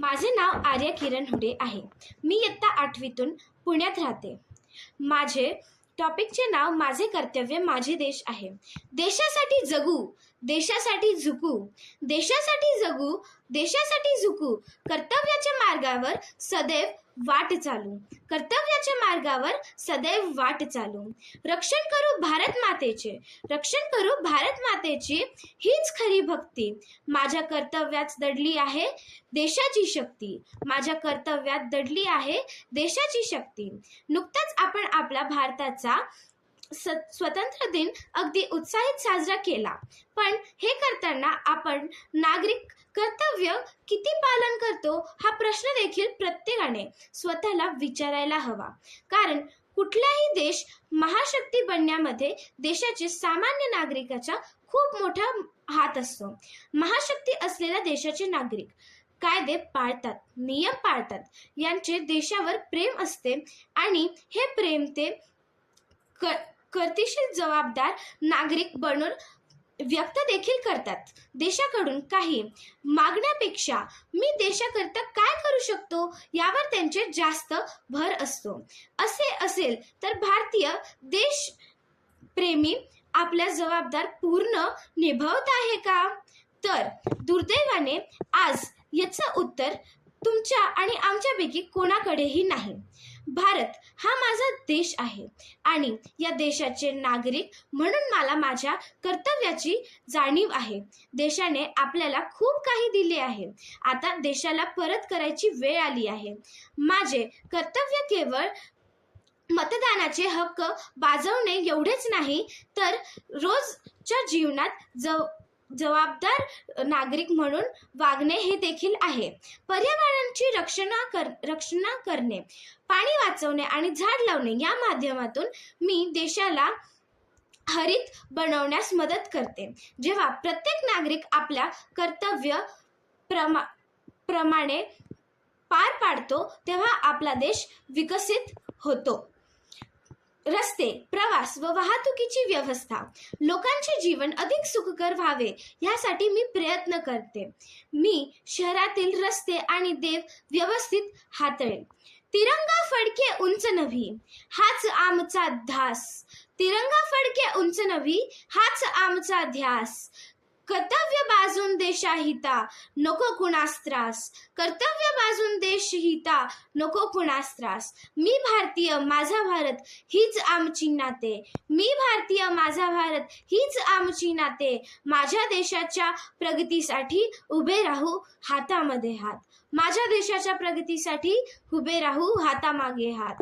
माझे नाव आर्या किरण हुडे आहे. मी इयत्ता आठवीतून पुण्यात राहते. माझे टॉपिकचे नाव माझे कर्तव्य माझे देश आहे. देशासाठी जगू देशासाठी झुकू देशासाठी जगू देशासाठी झुकू कर्तव्याच्या मार्गावर सदैव वाट चालू. कर्तव्याच्या मार्गावर सदैव वाट चालू. रक्षण करू भारत मातेचे रक्षण करू भारत मातेची हीच खरी भक्ती. माझ्या कर्तव्यात दडली आहे देशाची शक्ती. माझ्या कर्तव्यात दडली आहे देशाची शक्ती. नुकताच आपण आपला भारताचा स स्वतंत्र दिन अगदी उत्साहित साजरा केला. पण हे करताना आपण नागरिक कर्तव्य किती पालन करतो हा प्रश्न देखील प्रत्येकाने स्वतःला विचारायला हवा. कारण कुठलाही देश महाशक्ती बनण्यामध्ये देशाचे सामान्य नागरिकाचा खूप मोठा हात असतो. महाशक्ती असलेल्या देशाचे नागरिक कायदे पाळतात नियम पाळतात. यांचे देशावर प्रेम असते आणि हे प्रेम ते क कर्तिशील जबाबदार नागरिक बनून व्यक्त देखील करतात. देशाकडून काही मागण्यापेक्षा मी देशाकरता काय करू शकतो? यावर त्यांचे जास्त भर असतो. असे असेल तर भारतीय देश प्रेमी आपल्या जबाबदार पूर्ण निभावत आहे का? तर दुर्दैवाने आज याचं उत्तर तुमच्या आणि आमच्यापैकी कोणाकडेही नाही. भारत हा माझा देश आहे आणि या देशाचे नागरिक म्हणून मला माझ्या कर्तव्याची जाणीव आहे. देशाने आपल्याला खूप काही दिले आहे. आता देशाला परत करायची वेळ आली आहे. माझे कर्तव्य केवळ मतदानाचे हक्क बाजवणे एवढेच नाही तर रोजच्या जीवनात जव जबाबदार नागरिक म्हणून वागणे हे देखील आहे. पर्यावरणाची रक्षणा कर रक्षणा करणे पाणी वाचवणे आणि झाड लावणे या माध्यमातून मी देशाला हरित बनवण्यास मदत करते. जेव्हा प्रत्येक नागरिक आपल्या कर्तव्य प्रमा प्रमाणे पार पाडतो तेव्हा आपला देश विकसित होतो. रस्ते प्रवास व वाहतुकीची व्यवस्था. लोकांचे जीवन अधिक सुखकर व्हावे यासाठी मी प्रयत्न करते. मी शहरातील रस्ते आणि देव व्यवस्थित हाताळेल तिरंगा फडके उंच नव्ही हाच आमचा ध्यास. तिरंगा फडके उंच नव्ही हाच आमचा ध्यास. कर्तव्य बाजून देशाहिता नको कुणास त्रास. कर्तव्य बाजून देशहिता नको कुणास त्रास. मी भारतीय माझा भारत हीच आमची नाते. मी भारतीय माझा भारत हीच आमची नाते. माझ्या देशाच्या प्रगतीसाठी उभे राहू हातामध्ये हात. माझ्या देशाच्या प्रगतीसाठी उभे राहू हातामागे हात.